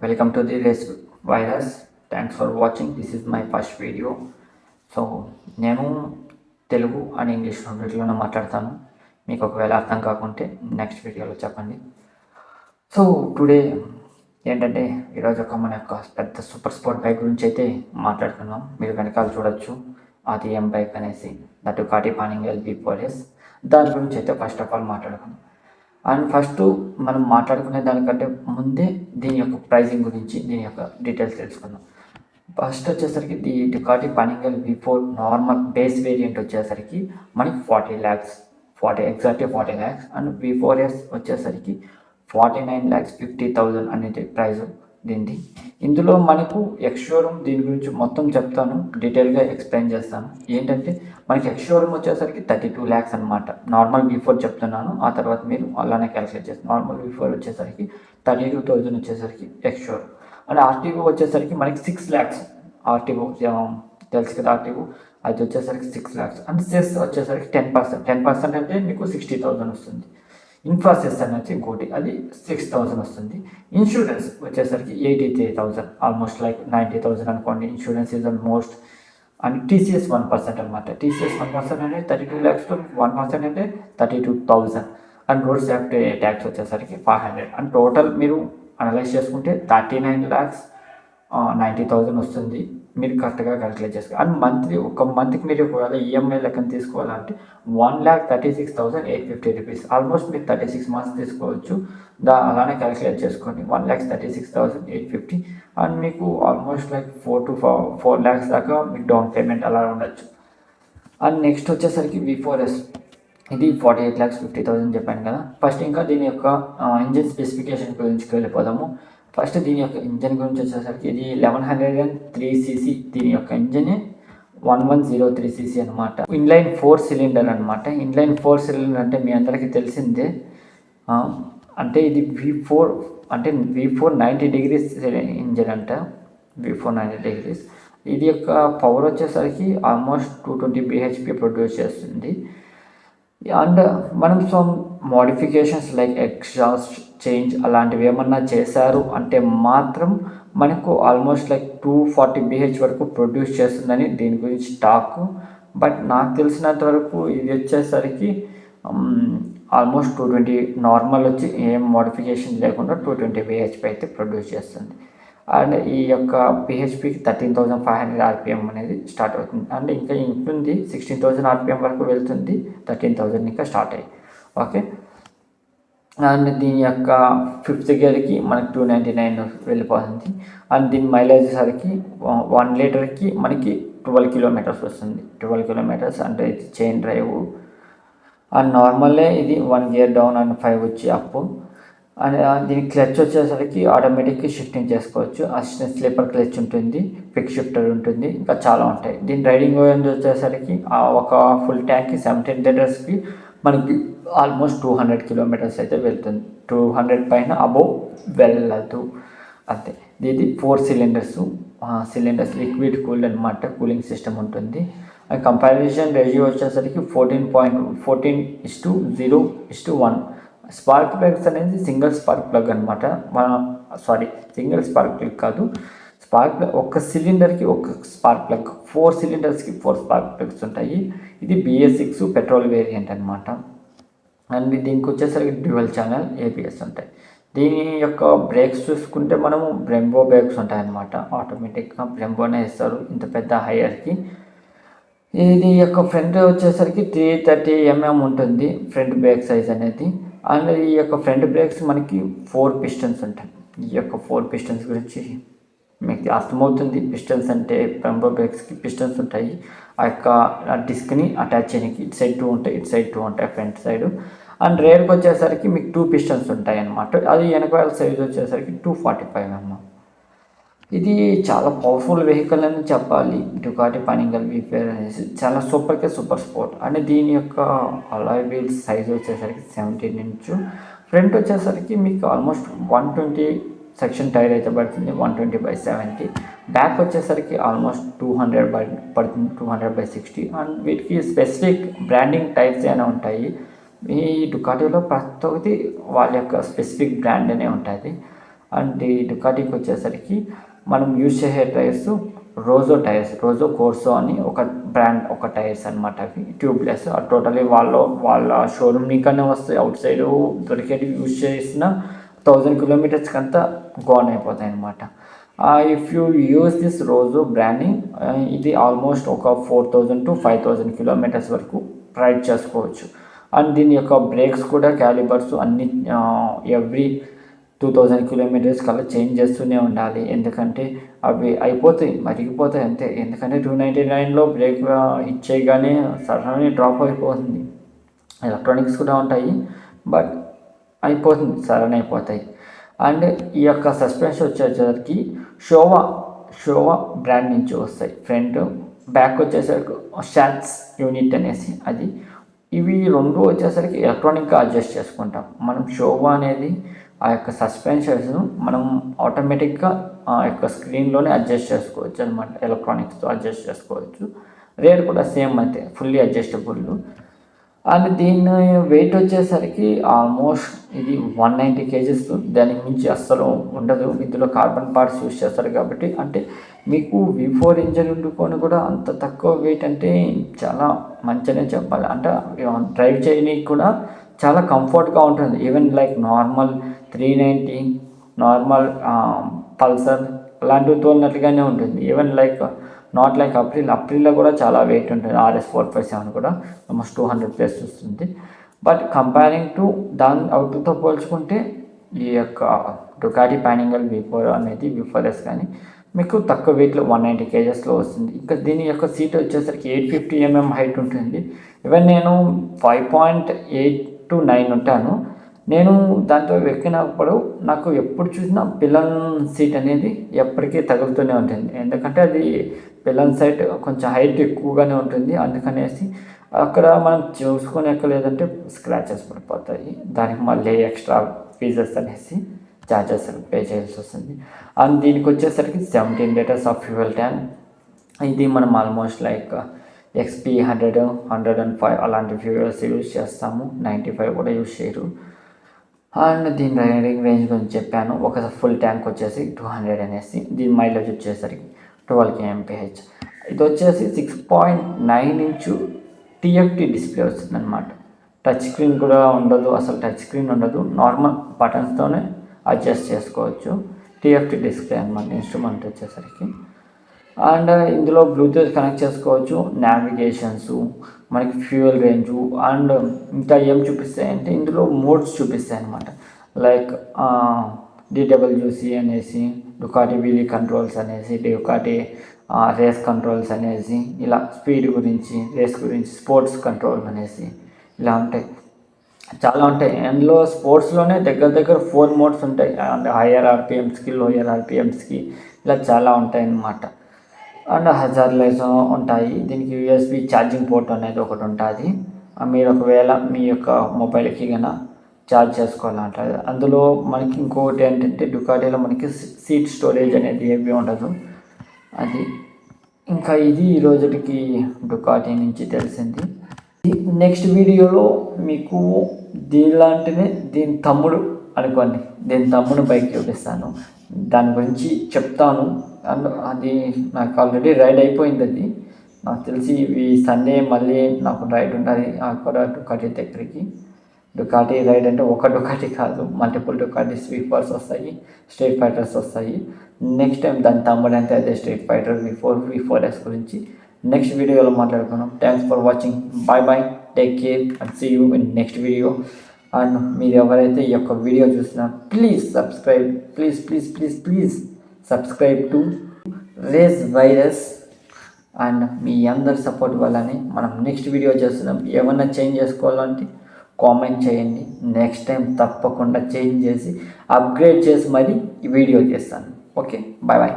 Welcome to the res Virus. Thanks for watching. This is my first video. So నేను Telugu and English రెండింటిలోనే మాట్లాడతాను మీకు ఒకవేళ అర్థం కాకుంటే నెక్స్ట్ వీడియోలో చెప్పండి సో టుడే ఏంటంటే ఈరోజు ఒక మన యొక్క పెద్ద సూపర్ స్పోర్ట్ బైక్ గురించి అయితే మాట్లాడుతున్నాం మీరు వెనకాల చూడొచ్చు అది ఏం బైక్ అనేసి దట్ కాటి పానింగ్ ఎల్బీ పోలీస్ దాని గురించి అయితే ఫస్ట్ ఆఫ్ ఆల్ మాట్లాడుకున్నాం అండ్ ఫస్ట్ మనం మాట్లాడుకునే దానికంటే ముందే దీని యొక్క ప్రైజింగ్ గురించి దీని యొక్క డీటెయిల్స్ తెలుసుకుందాం. ఫస్ట్ వచ్చేసరికి the Ducati Panigale V four normal base variant వచ్చేసరికి మనకి forty lakhs forty exactly forty lakhs and V four S వచ్చేసరికి forty nine lakhs fifty thousand అనేది ప్రైస్. దీనిది ఇందులో మనకు ఎక్స్షోరూమ్ దీని గురించి మొత్తం చెప్తాను. డీటెయిల్గా ఎక్స్ప్లెయిన్ చేస్తాను. ఏంటంటే మనకి ఎక్స్షోరూమ్ వచ్చేసరికి థర్టీ టూ ల్యాక్స్ అనమాట నార్మల్ బిఫోర్ చెప్తున్నాను. ఆ తర్వాత మీరు అలానే క్యాలిక్యులేట్ చేస్తారు నార్మల్ బిఫోర్ వచ్చేసరికి థర్టీ టూ థౌజండ్ వచ్చేసరికి ఎక్స్షోరూమ్ అండ్ ఆర్టీఓ వచ్చేసరికి మనకి సిక్స్ ల్యాక్స్ ఆర్టీఓ తెలుసు కదా ఆర్టీఓ అది వచ్చేసరికి సిక్స్ ల్యాక్స్ అండ్ సెస్ వచ్చేసరికి టెన్ పర్సెంట్ టెన్ పర్సెంట్ అంటే మీకు సిక్స్టీ థౌసండ్ వస్తుంది. ఇన్ఫ్రాసెస్ అనేది ఇంకోటి అది సిక్స్ థౌసండ్ వస్తుంది. ఇన్సూరెన్స్ వచ్చేసరికి eighty three thousand almost like ninety thousand అనుకోండి insurance is almost and TCS one percent అనమాట టీసీఎస్ వన్ పర్సెంట్ అంటే thirty two lakhs one percent అంటే thirty two thousand and road safety tax వచ్చేసరికి five hundred and total మీరు analyse చేసుకుంటే thirty nine lakhs ninety thousand వస్తుంది. మీరు కరెక్ట్గా calculate చేసుకోవాలి అండ్ మంత్లీ ఒక మంత్కి మీరు ఒకవేళ ఈఎంఐ లెక్కన తీసుకోవాలంటే one lakh thirty six thousand eight fifty rupees almost మీరు థర్టీ సిక్స్ మంత్స్ తీసుకోవచ్చు. దా అలానే క్యాలిక్యులేట్ చేసుకోండి. One lakh thirty six thousand eight fifty and మీకు almost like four to four four lakhs దాకా మీకు డౌన్ పేమెంట్ అలా ఉండొచ్చు. అండ్ నెక్స్ట్ వచ్చేసరికి వి ఫోర్ ఎస్ ఇది forty eight lakhs fifty thousand చెప్పాను కదా. ఫస్ట్ ఇంకా దీని యొక్క ఇంజిన్ స్పెసిఫికేషన్ గురించి వెళ్ళిపోదాము. ఫస్ట్ దీని యొక్క ఇంజన్ గురించి వచ్చేసరికి ఇది eleven hundred and three CC దీని యొక్క engine one one zero three CC అనమాట ఇన్లైన్ ఫోర్ సిలిండర్ అనమాట ఇన్లైన్ ఫోర్ సిలిండర్ అంటే మీ అందరికీ తెలిసిందే. అంటే ఇది వి ఫోర్ అంటే V four ninety degrees engine అంట. వి ఫోర్ నైంటీ డిగ్రీస్ ఇది యొక్క పవర్ వచ్చేసరికి almost two twenty BHP produce చేస్తుంది. అండ్ మనం some modifications like exhaust change అలాంటివి ఏమన్నా చేశారు? అంటే మాత్రం మనకు almost like two forty BH వరకు ప్రొడ్యూస్ చేస్తుందని దీని గురించి టాక్ బట్ నాకు తెలిసినంత వరకు ఇది వచ్చేసరికి ఆల్మోస్ట్ టూ ట్వంటీ నార్మల్ వచ్చి ఏం మోడిఫికేషన్ లేకుండా టూ ట్వంటీ బిహెచ్పి అయితే ప్రొడ్యూస్ చేస్తుంది. అండ్ ఈ యొక్క పిహెచ్పికి thirteen thousand five hundred RPM అనేది స్టార్ట్ అవుతుంది. అండ్ ఇంకా ఇంటుంది సిక్స్టీన్ థౌజండ్ ఆర్పిఎం వరకు వెళ్తుంది థర్టీన్ థౌజండ్ ఇంకా స్టార్ట్ అయ్యి. ఓకే అండ్ దీని యొక్క ఫిఫ్త్ గేర్కి మనకి టూ నైంటీ నైన్ వెళ్ళిపోతుంది. అండ్ దీని మైలేజ్ సరికి వన్ లీటర్కి మనకి ట్వెల్వ్ కిలోమీటర్స్ వస్తుంది. ట్వెల్వ్ కిలోమీటర్స్ అంటే ఇది చైన్ డ్రైవ్. అండ్ నార్మల్లే ఇది one gear down and five వచ్చి అప్. అండ్ దీని క్లచ్ వచ్చేసరికి ఆటోమేటిక్గా షిఫ్టింగ్ చేసుకోవచ్చు. అసిస్టెంట్ స్లీపర్ క్లచ్ ఉంటుంది పిక్ షిఫ్టర్ ఉంటుంది ఇంకా చాలా ఉంటాయి. దీని రైడింగ్ వచ్చేసరికి ఒక ఫుల్ ట్యాంక్కి సెవెంటీన్ లీటర్స్కి మనకి ఆల్మోస్ట్ టూ హండ్రెడ్ కిలోమీటర్స్ అయితే వెళ్తుంది. టూ హండ్రెడ్ పైన అబోవ్ వెళ్ళదు. అంతే. ఇది four cylinders cylinders liquid cooled అనమాట కూలింగ్ సిస్టమ్ ఉంటుంది. కంపారిజన్ రేషియో వచ్చేసరికి fourteen point fourteen is to zero is to one spark plugs అనేది సింగిల్ స్పార్క్ ప్లగ్ అనమాట మన సారీ సింగిల్ స్పార్క్ ప్లగ్ కాదు. స్పార్క్ ప్లగ్ ఒక సిలిండర్కి ఒక స్పార్క్ ప్లగ్ ఫోర్ సిలిండర్స్కి ఫోర్ స్పార్క్ ప్లగ్స్ ఉంటాయి. ఇది బిఎస్ సిక్స్ పెట్రోల్ వేరియంట్ అనమాట అండ్ దీనికి వచ్చేసరికి డ్యూయల్ ఛానల్ ఏబిఎస్ ఉంటాయి. దీని యొక్క బ్రేక్స్ చూసుకుంటే మనము బ్రెంబో బ్రేక్స్ ఉంటాయన్నమాట. ఆటోమేటిక్గా బ్రెంబోనే ఇస్తారు ఇంత పెద్ద హైయర్కి. ఇది యొక్క ఫ్రంట్ వచ్చేసరికి త్రీ థర్టీ ఎంఎం ఉంటుంది ఫ్రంట్ బ్రేక్ సైజ్ అనేది. అండ్ ఈ యొక్క ఫ్రంట్ బ్రేక్స్ మనకి ఫోర్ పిస్టన్స్ ఉంటాయి. ఈ యొక్క ఫోర్ పిస్టన్స్ గురించి మీకు అర్థమవుతుంది. పిస్టన్స్ అంటే పెంబో బ్రేక్స్కి పిస్టన్స్ ఉంటాయి. ఆ యొక్క డిస్క్ని అటాచ్ చేయడానికి ఇటు సైడ్ టూ ఉంటాయి ఇటు సైడ్ టూ ఉంటాయి ఫ్రంట్ సైడ్. అండ్ రేర్కి వచ్చేసరికి మీకు టూ పిస్టన్స్ ఉంటాయి అన్నమాట అది వెనకాల సైజ్ వచ్చేసరికి టూ ఫార్టీ ఫైవ్ అమ్మ. ఇది చాలా పవర్ఫుల్ వెహికల్ అని చెప్పాలి. డుకాటి పనింగల్ వీపేర్ అనేసి చాలా సూపర్కే సూపర్ స్పోర్ట్. అంటే దీని యొక్క అలాయ్ వీల్స్ సైజ్ వచ్చేసరికి సెవెంటీన్ ఇంచు. ఫ్రంట్ వచ్చేసరికి మీకు almost one twenty section tyre అయితే పడుతుంది one twenty by seventy back వచ్చేసరికి ఆల్మోస్ట్ టూ హండ్రెడ్ బై పడుతుంది two hundred by sixty. And వీటికి స్పెసిఫిక్ బ్రాండింగ్ టైప్స్ అయినా ఉంటాయి. ఈ డుకాటీలో ప్రతి ఒక్కటి వాళ్ళ యొక్క స్పెసిఫిక్ బ్రాండ్ అనే ఉంటుంది. అండ్ ఈ డుకాటీకి వచ్చేసరికి మనం యూజ్ చేసే టైర్స్ రోజో టైర్స్ రోజో కోర్సో అని ఒక బ్రాండ్ ఒక టైర్స్ అనమాట అవి. ట్యూబ్లెస్ టోటలీ వాళ్ళ వాళ్ళ షోరూమ్ నీకనే వస్తాయి. అవుట్ సైడ్ దొరికేటివి యూజ్ చేసిన థౌజండ్ కిలోమీటర్స్కి అంతా గోన్ అయిపోతాయి అనమాట ఇఫ్ యూ యూస్ దిస్ రోజు బ్రాండింగ్ ఇది ఆల్మోస్ట్ ఒక four thousand to five thousand kilometres వరకు రైడ్ చేసుకోవచ్చు. అండ్ దీని యొక్క బ్రేక్స్ కూడా క్యాలిబర్స్ అన్ని ఎవ్రీ టూ థౌజండ్ కిలోమీటర్స్ కల్లా చేంజ్ చేస్తూనే ఉండాలి. ఎందుకంటే అవి అయిపోతాయి మరిగిపోతాయి అంతే. ఎందుకంటే టూ నైంటీ నైన్లో బ్రేక్ ఇచ్చేయగానే సడన్గా డ్రాప్ అయిపోతుంది. ఎలక్ట్రానిక్స్ కూడా ఉంటాయి బట్ అయిపోతుంది సడన్ అయిపోతాయి అండ్ ఈ యొక్క సస్పెన్షన్ వచ్చేసరికి షోవా షోవా బ్రాండ్ నుంచి వస్తాయి. ఫ్రంట్ బ్యాక్ వచ్చేసరికి షాట్స్ యూనిట్ అనేసి అది. ఇవి రెండు వచ్చేసరికి ఎలక్ట్రానిక్గా అడ్జస్ట్ చేసుకుంటాం. మనం షోవా అనేది ఆ యొక్క సస్పెన్షన్స్ మనం ఆటోమేటిక్గా ఆ యొక్క స్క్రీన్లోనే అడ్జస్ట్ చేసుకోవచ్చు అనమాట ఎలక్ట్రానిక్స్తో అడ్జస్ట్ చేసుకోవచ్చు. రేట్ కూడా సేమ్ అయితే ఫుల్లీ అడ్జస్టబుల్ అండ్ దీని వెయిట్ వచ్చేసరికి ఆల్మోస్ట్ ఇది వన్ నైంటీ కేజెస్. దానికి మించి అస్సలు ఉండదు. ఇందులో కార్బన్ పార్ట్స్ యూస్ చేస్తారు కాబట్టి. అంటే మీకు వి ఫోర్ ఇంజన్ ఉండుకొని కూడా అంత తక్కువ వెయిట్ అంటే చాలా మంచిగానే చెప్పాలి. అంటే డ్రైవ్ చేయడానికి కూడా చాలా కంఫర్ట్గా ఉంటుంది. Even like normal three ninety normal Pulsar అలాంటివి తోలినట్లుగానే ఉంటుంది. Even like not like April అప్రిల్లో కూడా చాలా వెయిట్ ఉంటుంది. ఆర్ఎస్ ఫోర్ ఫైవ్ సెవెన్ కూడా. ఆల్మోస్ట్ టూ హండ్రెడ్ ప్లస్ వస్తుంది. బట్ కంపేరింగ్ టు దాని అవుట్తో పోల్చుకుంటే ఈ యొక్క డుకాటి ప్యానింగల్ విఫోర్ అనేది విఫోరెస్ కానీ మీకు తక్కువ వెయిట్లో వన్ నైంటీ కేజెస్లో వస్తుంది. ఇంకా దీని యొక్క సీట్ వచ్చేసరికి ఎయిట్ ఫిఫ్టీ ఎంఎం హైట్ ఉంటుంది. ఈవెన్ నేను five point eight to nine ఉంటాను. నేను దాంతో ఎక్కినప్పుడు నాకు ఎప్పుడు చూసినా పిల్లల సీట్ అనేది ఎప్పటికీ తగులుతూనే ఉంటుంది. ఎందుకంటే అది పెళ్ళన్ సైట్ కొంచెం హైట్ ఎక్కువగానే ఉంటుంది. అందుకనేసి అక్కడ మనం చూసుకొని ఎక్కలేదంటే స్క్రాచెస్ పడిపోతాయి. దానికి మళ్ళీ ఎక్స్ట్రా ఫీజెస్ అనేసి ఛార్జెస్ పే చేయాల్సి వస్తుంది. అండ్ దీనికి వచ్చేసరికి seventeen litres of fuel tank ఇది మనం almost like XP hundred hundred and five అలాంటి ఫ్యూయల్స్ యూజ్ చేస్తాము. నైంటీ ఫైవ్ కూడా యూజ్ చేయరు. అండ్ దీని రైడింగ్ రేంజ్ గురించి చెప్పాను. ఒక ఫుల్ ట్యాంక్ వచ్చేసి టూ హండ్రెడ్ అనేసి. దీని మైలేజ్ వచ్చేసరికి ట్వెల్వ్ కేఎంపీహెచ్ ఇది వచ్చేసి six point nine inch TFT display వస్తుంది అనమాట టచ్ స్క్రీన్ కూడా ఉండదు అసలు టచ్ స్క్రీన్ ఉండదు. నార్మల్ బటన్స్తోనే అడ్జస్ట్ చేసుకోవచ్చు. టీఎఫ్టీ డిస్ప్లే అనమాట ఇన్స్ట్రుమెంట్ వచ్చేసరికి. అండ్ ఇందులో బ్లూటూత్ కనెక్ట్ చేసుకోవచ్చు నావిగేషన్స్ మనకి ఫ్యూయల్ రేంజు అండ్ ఇంకా ఏం చూపిస్తాయి అంటే ఇందులో మోడ్స్ చూపిస్తాయి అనమాట లైక్ డిడబ్ల్యూసి అనేసి డుకాటి వీలీ కంట్రోల్స్ అనేసి డుకాటి రేస్ కంట్రోల్స్ అనేసి ఇలా స్పీడ్ గురించి రేస్ గురించి స్పోర్ట్స్ కంట్రోల్ అనేసి ఇలా ఉంటాయి. చాలా ఉంటాయి. అందులో స్పోర్ట్స్లోనే దగ్గర దగ్గర ఫోర్ మోడ్స్ ఉంటాయి. హయ్యర్ ఆర్పిఎమ్స్కి లోయర్ ఆర్పిఎమ్స్కి ఇలా చాలా ఉంటాయి అన్నమాట అండ్ హజార్ లైట్స్ ఉంటాయి. దీనికి యూఎస్బి ఛార్జింగ్ పోర్ట్ అనేది ఒకటి ఉంటుంది. మీరు ఒకవేళ మీ యొక్క మొబైల్కి కన్నా ఛార్జ్ చేసుకోవాలంట. అందులో మనకి ఇంకొకటి ఏంటంటే డుకాటీలో మనకి సీట్ స్టోరేజ్ అనేది ఏమీ ఉండదు. అది ఇంకా ఇది ఈ డుకాటీ నుంచి తెలిసింది. నెక్స్ట్ వీడియోలో మీకు దీనిలాంటినే దీని తమ్ముడు అనుకోండి. దీని తమ్ముడు బైక్ చూపిస్తాను. దాని గురించి చెప్తాను. అండ్ అది నాకు ఆల్రెడీ రైడ్ అయిపోయింది అది. నాకు తెలిసి ఈ సండే మళ్ళీ నాకు రైడ్ ఉంటుంది కూడా డుకాటీ దగ్గరికి. డుకాటి రైడ్ అంటే ఒక డుకాటి కాదు. మల్టిపుల్ డుకాటి స్వీపర్స్ వస్తాయి స్ట్రీట్ ఫైటర్స్ వస్తాయి. నెక్స్ట్ టైం దాని తమ్ముడు అంటే అదే street fighter V four V four S గురించి నెక్స్ట్ వీడియోలో మాట్లాడుకున్నాం thanks for watching bye bye take care and see you in next video and మీరు ఎవరైతే ఈ యొక్క వీడియో చూసినా please subscribe please please please please subscribe to Race Virus and మీ అందరి support వల్లనే మనం నెక్స్ట్ వీడియో చేస్తున్నాం. ఏమన్నా చేంజ్ చేసుకోవాలంటే కామెంట్ చేయండి. నెక్స్ట్ టైం తప్పకుండా చేంజ్ చేసి అప్గ్రేడ్ చేసి మరీ వీడియో చేస్తాను. Okay bye bye